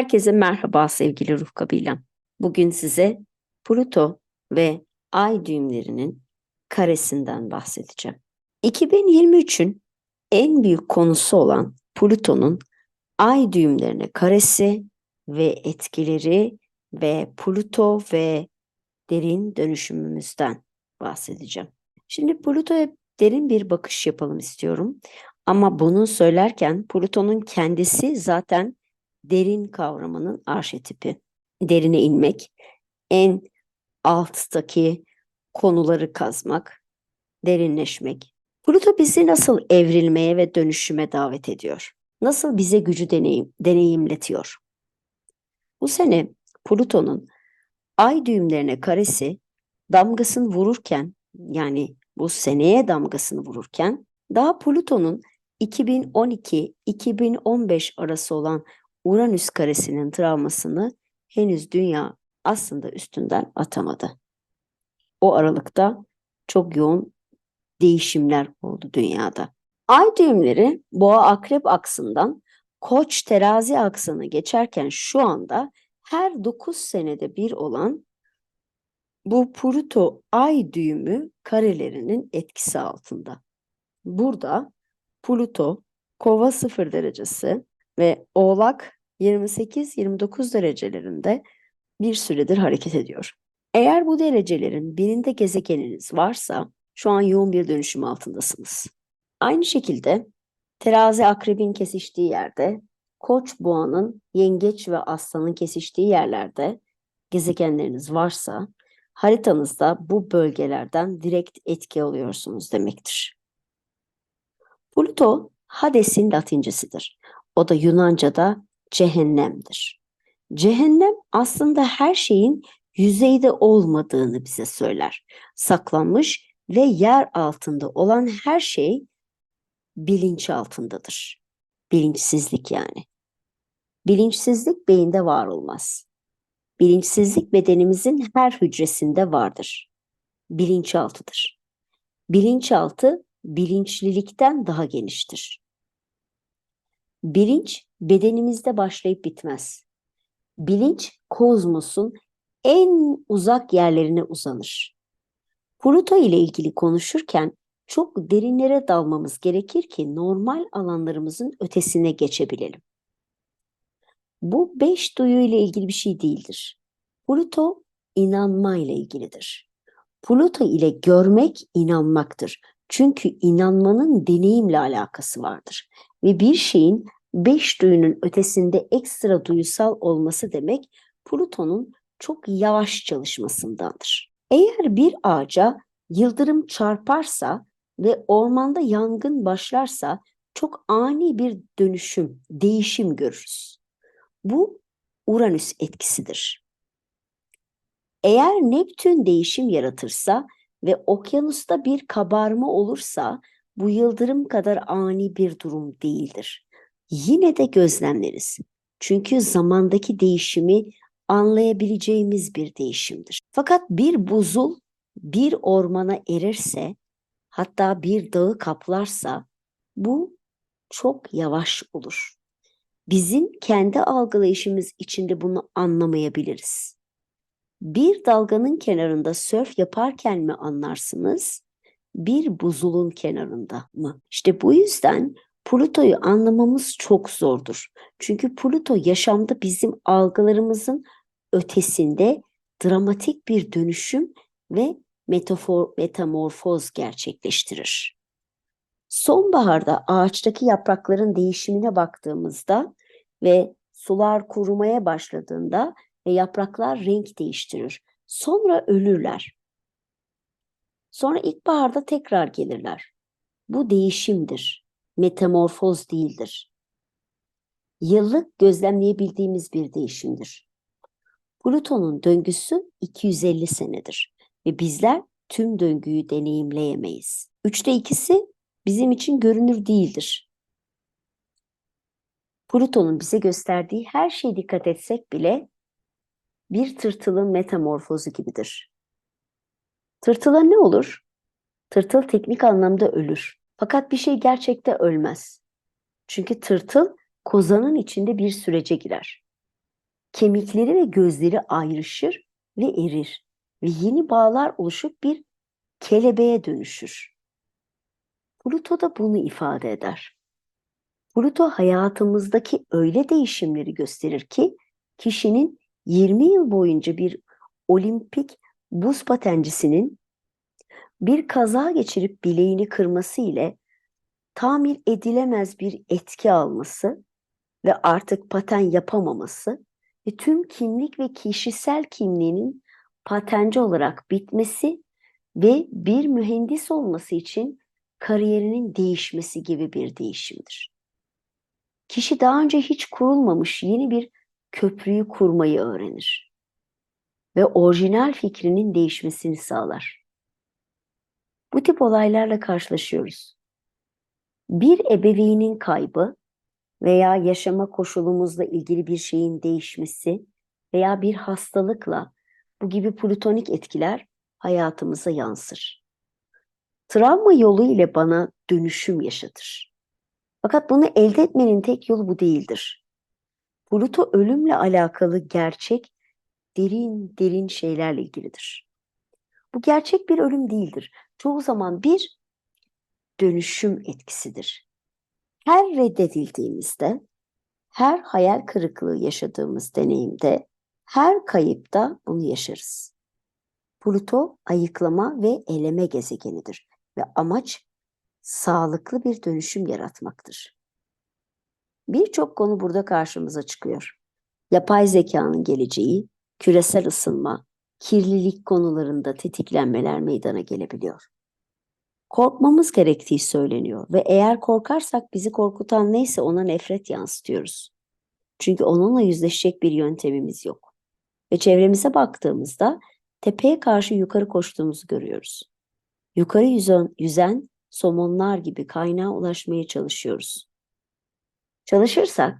Herkese merhaba sevgili ruh kabilem. Bugün size Pluto ve Ay düğümlerinin karesinden bahsedeceğim. 2023'ün en büyük konusu olan Plüton'un Ay düğümlerine karesi ve etkileri ve Plüto ve derin dönüşümümüzden bahsedeceğim. Şimdi Plüto'ya derin bir bakış yapalım istiyorum. Ama bunu söylerken Plüton'un kendisi zaten derin kavramının arşetipi. Derine inmek, en alttaki konuları kazmak, derinleşmek. Pluto bizi nasıl evrilmeye ve dönüşüme davet ediyor? Nasıl bize gücü deneyim, deneyimletiyor? Bu sene Pluto'nun ay düğümlerine karesi damgasını vururken yani bu seneye damgasını vururken daha Pluto'nun 2012-2015 arası olan Uranüs karesinin travmasını henüz dünya aslında üstünden atamadı. O aralıkta çok yoğun değişimler oldu dünyada. Ay düğümleri boğa akrep aksından koç terazi aksını geçerken şu anda her 9 senede bir olan bu Pluto ay düğümü karelerinin etkisi altında. Burada Pluto kova sıfır derecesi ve Oğlak 28-29 derecelerinde bir süredir hareket ediyor. Eğer bu derecelerin birinde gezegeniniz varsa şu an yoğun bir dönüşüm altındasınız. Aynı şekilde terazi akrebin kesiştiği yerde, koç boğanın yengeç ve aslanın kesiştiği yerlerde gezegenleriniz varsa haritanızda bu bölgelerden direkt etki alıyorsunuz demektir. Pluto Hades'in latincesidir. O da Yunanca'da cehennemdir. Cehennem aslında her şeyin yüzeyde olmadığını bize söyler. Saklanmış ve yer altında olan her şey bilinç altındadır. Bilinçsizlik yani. Bilinçsizlik beyinde var olmaz. Bilinçsizlik bedenimizin her hücresinde vardır. Bilinçaltıdır. Bilinçaltı bilinçlilikten daha geniştir. Bilinç bedenimizde başlayıp bitmez. Bilinç kozmosun en uzak yerlerine uzanır. Pluto ile ilgili konuşurken çok derinlere dalmamız gerekir ki normal alanlarımızın ötesine geçebilelim. Bu beş duyu ile ilgili bir şey değildir. Pluto inanma ile ilgilidir. Pluto ile görmek inanmaktır. Çünkü inanmanın deneyimle alakası vardır. Ve bir şeyin beş duyunun ötesinde ekstra duyusal olması demek Plüton'un çok yavaş çalışmasındandır. Eğer bir ağaca yıldırım çarparsa ve ormanda yangın başlarsa çok ani bir dönüşüm, değişim görürüz. Bu Uranüs etkisidir. Eğer Neptün değişim yaratırsa ve okyanusta bir kabarma olursa bu yıldırım kadar ani bir durum değildir. Yine de gözlemleriz. Çünkü zamandaki değişimi anlayabileceğimiz bir değişimdir. Fakat bir buzul bir ormana erirse, hatta bir dağı kaplarsa bu çok yavaş olur. Bizim kendi algılayışımız içinde bunu anlamayabiliriz bir dalganın kenarında sörf yaparken mi anlarsınız? Bir buzulun kenarında mı? İşte bu yüzden Pluto'yu anlamamız çok zordur. Çünkü Pluto yaşamda bizim algılarımızın ötesinde dramatik bir dönüşüm ve metafor, metamorfoz gerçekleştirir. Sonbaharda ağaçtaki yaprakların değişimine baktığımızda ve sular kurumaya başladığında ve yapraklar renk değiştirir. Sonra ölürler. Sonra ilkbaharda tekrar gelirler. Bu değişimdir. Metamorfoz değildir. Yıllık gözlemleyebildiğimiz bir değişimdir. Plüton'un döngüsü 250 senedir ve bizler tüm döngüyü deneyimleyemeyiz. Üçte ikisi bizim için görünür değildir. Plüton'un bize gösterdiği her şeye dikkat etsek bile bir tırtılın metamorfozu gibidir. Tırtıla ne olur? Tırtıl teknik anlamda ölür. Fakat bir şey gerçekte ölmez. Çünkü tırtıl kozanın içinde bir sürece girer. kemikleri ve gözleri ayrışır ve erir ve yeni bağlar oluşup bir kelebeğe dönüşür. Pluto da bunu ifade eder. Pluto hayatımızdaki öyle değişimleri gösterir ki kişinin 20 yıl boyunca bir olimpik buz patencisinin bir kaza geçirip bileğini kırması ile tamir edilemez bir etki alması ve artık paten yapamaması ve tüm kimlik ve kişisel kimliğinin patenci olarak bitmesi ve bir mühendis olması için kariyerinin değişmesi gibi bir değişimdir. Kişi daha önce hiç kurulmamış yeni bir köprüyü kurmayı öğrenir ve orijinal fikrinin değişmesini sağlar. Bu tip olaylarla karşılaşıyoruz. Bir ebeveynin kaybı veya yaşama koşulumuzla ilgili bir şeyin değişmesi veya bir hastalıkla bu gibi plutonik etkiler hayatımıza yansır. Travma yolu ile bana dönüşüm yaşatır. Fakat bunu elde etmenin tek yolu bu değildir. Pluto ölümle alakalı gerçek, derin derin şeylerle ilgilidir. Bu gerçek bir ölüm değildir. Çoğu zaman bir dönüşüm etkisidir. Her reddedildiğimizde, her hayal kırıklığı yaşadığımız deneyimde, her kayıpta bunu yaşarız. Pluto ayıklama ve eleme gezegenidir ve amaç sağlıklı bir dönüşüm yaratmaktır. Birçok konu burada karşımıza çıkıyor. Yapay zekanın geleceği, küresel ısınma, kirlilik konularında tetiklenmeler meydana gelebiliyor. Korkmamız gerektiği söyleniyor ve eğer korkarsak bizi korkutan neyse ona nefret yansıtıyoruz. Çünkü onunla yüzleşecek bir yöntemimiz yok. Ve çevremize baktığımızda tepeye karşı yukarı koştuğumuzu görüyoruz. Yukarı yüzen, yüzen somonlar gibi kaynağa ulaşmaya çalışıyoruz. Çalışırsak,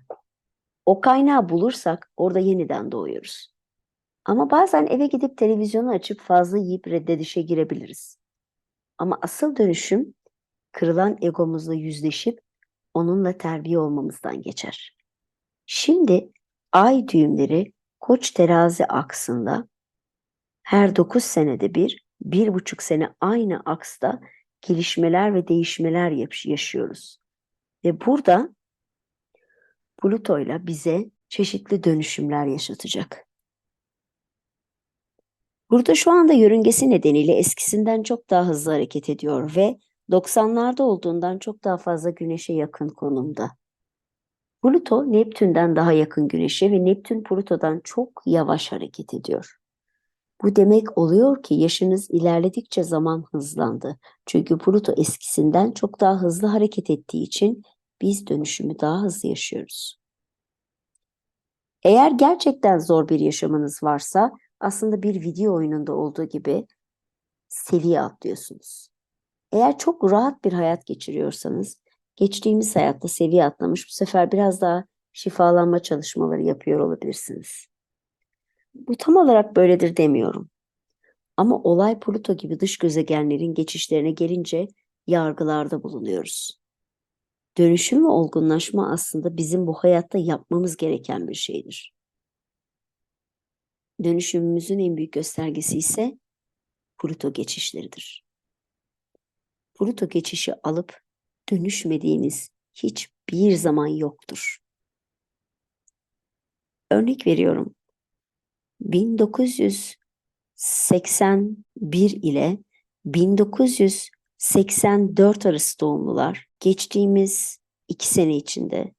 o kaynağı bulursak orada yeniden doğuyoruz. Ama bazen eve gidip televizyonu açıp fazla yiyip reddedişe girebiliriz. Ama asıl dönüşüm kırılan egomuzla yüzleşip onunla terbiye olmamızdan geçer. Şimdi ay düğümleri koç terazi aksında her 9 senede bir, bir buçuk sene aynı aksta gelişmeler ve değişmeler yaşıyoruz. Ve burada Pluto ile bize çeşitli dönüşümler yaşatacak. Burada şu anda yörüngesi nedeniyle eskisinden çok daha hızlı hareket ediyor ve 90'larda olduğundan çok daha fazla güneşe yakın konumda. Pluto Neptün'den daha yakın güneşe ve Neptün Pluto'dan çok yavaş hareket ediyor. Bu demek oluyor ki yaşınız ilerledikçe zaman hızlandı. Çünkü Pluto eskisinden çok daha hızlı hareket ettiği için biz dönüşümü daha hızlı yaşıyoruz. Eğer gerçekten zor bir yaşamınız varsa aslında bir video oyununda olduğu gibi seviye atlıyorsunuz. Eğer çok rahat bir hayat geçiriyorsanız geçtiğimiz hayatta seviye atlamış bu sefer biraz daha şifalanma çalışmaları yapıyor olabilirsiniz. Bu tam olarak böyledir demiyorum. Ama olay Pluto gibi dış gezegenlerin geçişlerine gelince yargılarda bulunuyoruz. Dönüşüm ve olgunlaşma aslında bizim bu hayatta yapmamız gereken bir şeydir. Dönüşümümüzün en büyük göstergesi ise Pluto geçişleridir. Pluto geçişi alıp dönüşmediğiniz hiçbir zaman yoktur. Örnek veriyorum. 1981 ile 1984 arası doğumlular geçtiğimiz iki sene içinde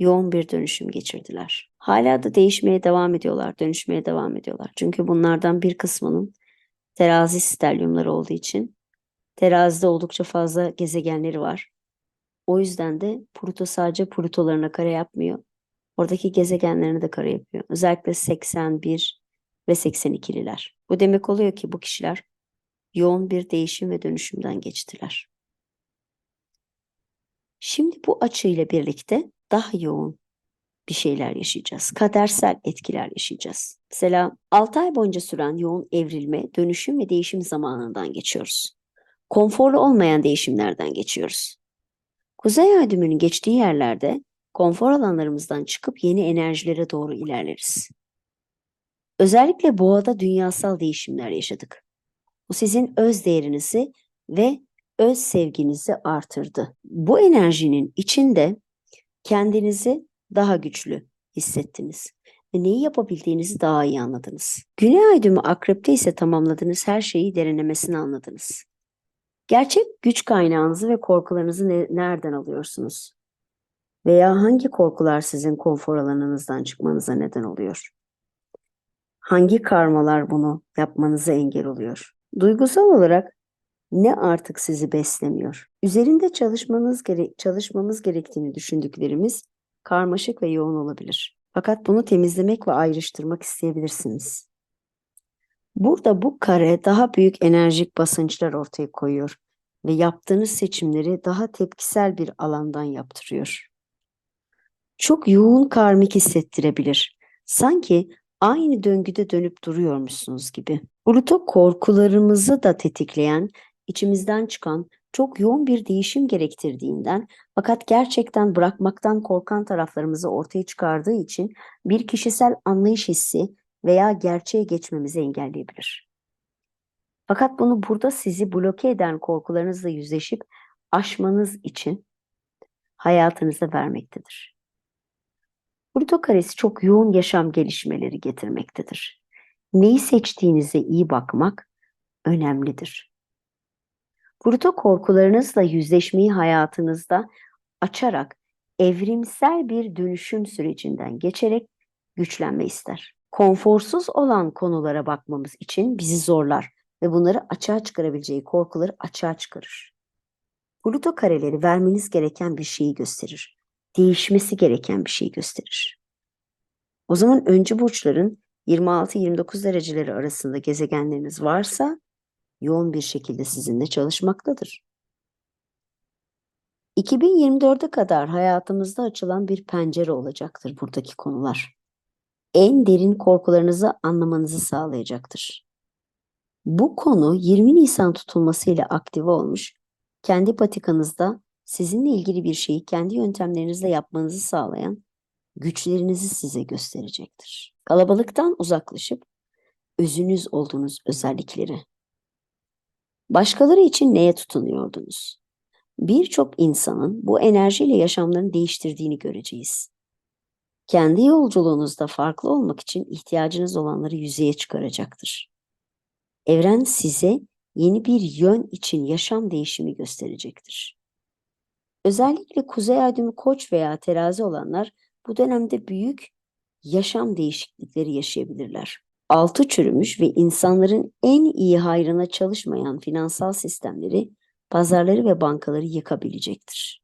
yoğun bir dönüşüm geçirdiler. Hala da değişmeye devam ediyorlar, dönüşmeye devam ediyorlar. Çünkü bunlardan bir kısmının terazi stelyumları olduğu için terazide oldukça fazla gezegenleri var. O yüzden de Pluto sadece Plutolarına kare yapmıyor. Oradaki gezegenlerini de kare yapıyor. Özellikle 81 ve 82'liler. Bu demek oluyor ki bu kişiler yoğun bir değişim ve dönüşümden geçtiler. Şimdi bu açıyla birlikte daha yoğun bir şeyler yaşayacağız. Kadersel etkiler yaşayacağız. Mesela 6 ay boyunca süren yoğun evrilme, dönüşüm ve değişim zamanından geçiyoruz. Konforlu olmayan değişimlerden geçiyoruz. Kuzey ay düğümünün geçtiği yerlerde konfor alanlarımızdan çıkıp yeni enerjilere doğru ilerleriz. Özellikle boğada dünyasal değişimler yaşadık. Bu sizin öz değerinizi ve öz sevginizi artırdı. Bu enerjinin içinde kendinizi daha güçlü hissettiniz ve neyi yapabildiğinizi daha iyi anladınız. Güney ay akrepte ise tamamladığınız her şeyi derinlemesine anladınız. Gerçek güç kaynağınızı ve korkularınızı ne- nereden alıyorsunuz? Veya hangi korkular sizin konfor alanınızdan çıkmanıza neden oluyor? Hangi karmalar bunu yapmanıza engel oluyor? Duygusal olarak ne artık sizi beslemiyor? Üzerinde çalışmanız gere çalışmamız gerektiğini düşündüklerimiz karmaşık ve yoğun olabilir. Fakat bunu temizlemek ve ayrıştırmak isteyebilirsiniz. Burada bu kare daha büyük enerjik basınçlar ortaya koyuyor ve yaptığınız seçimleri daha tepkisel bir alandan yaptırıyor. Çok yoğun karmik hissettirebilir. Sanki aynı döngüde dönüp duruyormuşsunuz gibi. Pluto korkularımızı da tetikleyen, içimizden çıkan çok yoğun bir değişim gerektirdiğinden fakat gerçekten bırakmaktan korkan taraflarımızı ortaya çıkardığı için bir kişisel anlayış hissi veya gerçeğe geçmemizi engelleyebilir. Fakat bunu burada sizi bloke eden korkularınızla yüzleşip aşmanız için hayatınıza vermektedir. Pluto karesi çok yoğun yaşam gelişmeleri getirmektedir. Neyi seçtiğinize iyi bakmak önemlidir. Pluto korkularınızla yüzleşmeyi hayatınızda açarak evrimsel bir dönüşüm sürecinden geçerek güçlenme ister. Konforsuz olan konulara bakmamız için bizi zorlar ve bunları açığa çıkarabileceği korkuları açığa çıkarır. Pluto kareleri vermeniz gereken bir şeyi gösterir. Değişmesi gereken bir şeyi gösterir. O zaman öncü burçların 26-29 dereceleri arasında gezegenleriniz varsa yoğun bir şekilde sizinle çalışmaktadır. 2024'e kadar hayatımızda açılan bir pencere olacaktır buradaki konular. En derin korkularınızı anlamanızı sağlayacaktır. Bu konu 20 Nisan tutulmasıyla aktive olmuş, kendi patikanızda sizinle ilgili bir şeyi kendi yöntemlerinizle yapmanızı sağlayan güçlerinizi size gösterecektir. Kalabalıktan uzaklaşıp özünüz olduğunuz özellikleri. Başkaları için neye tutunuyordunuz? Birçok insanın bu enerjiyle yaşamlarını değiştirdiğini göreceğiz. Kendi yolculuğunuzda farklı olmak için ihtiyacınız olanları yüzeye çıkaracaktır. Evren size yeni bir yön için yaşam değişimi gösterecektir. Özellikle kuzey ay koç veya terazi olanlar bu dönemde büyük yaşam değişiklikleri yaşayabilirler. Altı çürümüş ve insanların en iyi hayrına çalışmayan finansal sistemleri, pazarları ve bankaları yıkabilecektir.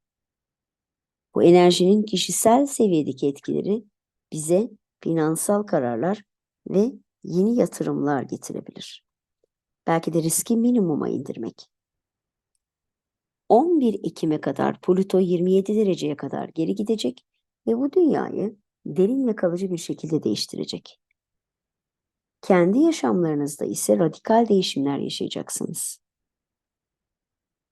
Bu enerjinin kişisel seviyedeki etkileri bize finansal kararlar ve yeni yatırımlar getirebilir. Belki de riski minimuma indirmek. 11 Ekim'e kadar Plüto 27 dereceye kadar geri gidecek ve bu dünyayı derin ve kalıcı bir şekilde değiştirecek. Kendi yaşamlarınızda ise radikal değişimler yaşayacaksınız.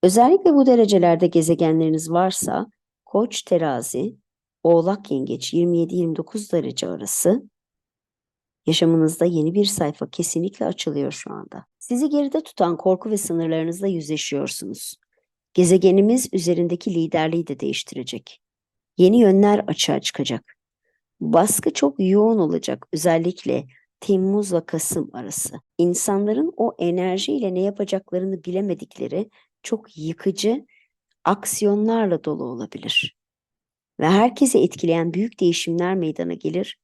Özellikle bu derecelerde gezegenleriniz varsa Koç terazi, Oğlak yengeç 27-29 derece arası yaşamınızda yeni bir sayfa kesinlikle açılıyor şu anda. Sizi geride tutan korku ve sınırlarınızla yüzleşiyorsunuz. Gezegenimiz üzerindeki liderliği de değiştirecek. Yeni yönler açığa çıkacak. Baskı çok yoğun olacak özellikle Temmuz'la Kasım arası. İnsanların o enerjiyle ne yapacaklarını bilemedikleri çok yıkıcı aksiyonlarla dolu olabilir. Ve herkesi etkileyen büyük değişimler meydana gelir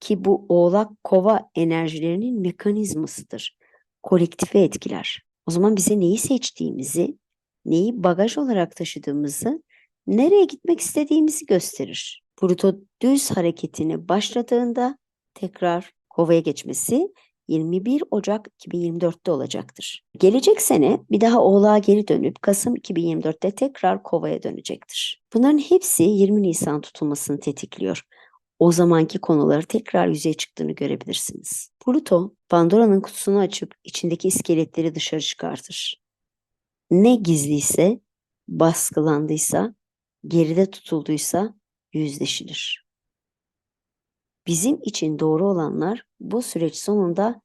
ki bu oğlak kova enerjilerinin mekanizmasıdır. Kolektife etkiler. O zaman bize neyi seçtiğimizi, neyi bagaj olarak taşıdığımızı, nereye gitmek istediğimizi gösterir. Pluto düz hareketini başladığında tekrar kovaya geçmesi 21 Ocak 2024'te olacaktır. Gelecek sene bir daha Oğlak'a geri dönüp Kasım 2024'te tekrar Kova'ya dönecektir. Bunların hepsi 20 Nisan tutulmasını tetikliyor. O zamanki konuları tekrar yüzeye çıktığını görebilirsiniz. Pluto, Pandora'nın kutusunu açıp içindeki iskeletleri dışarı çıkartır. Ne gizliyse, baskılandıysa, geride tutulduysa yüzleşilir. Bizim için doğru olanlar bu süreç sonunda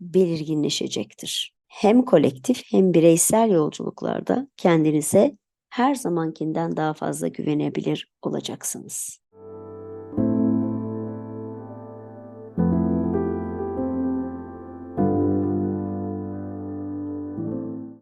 belirginleşecektir. Hem kolektif hem bireysel yolculuklarda kendinize her zamankinden daha fazla güvenebilir olacaksınız.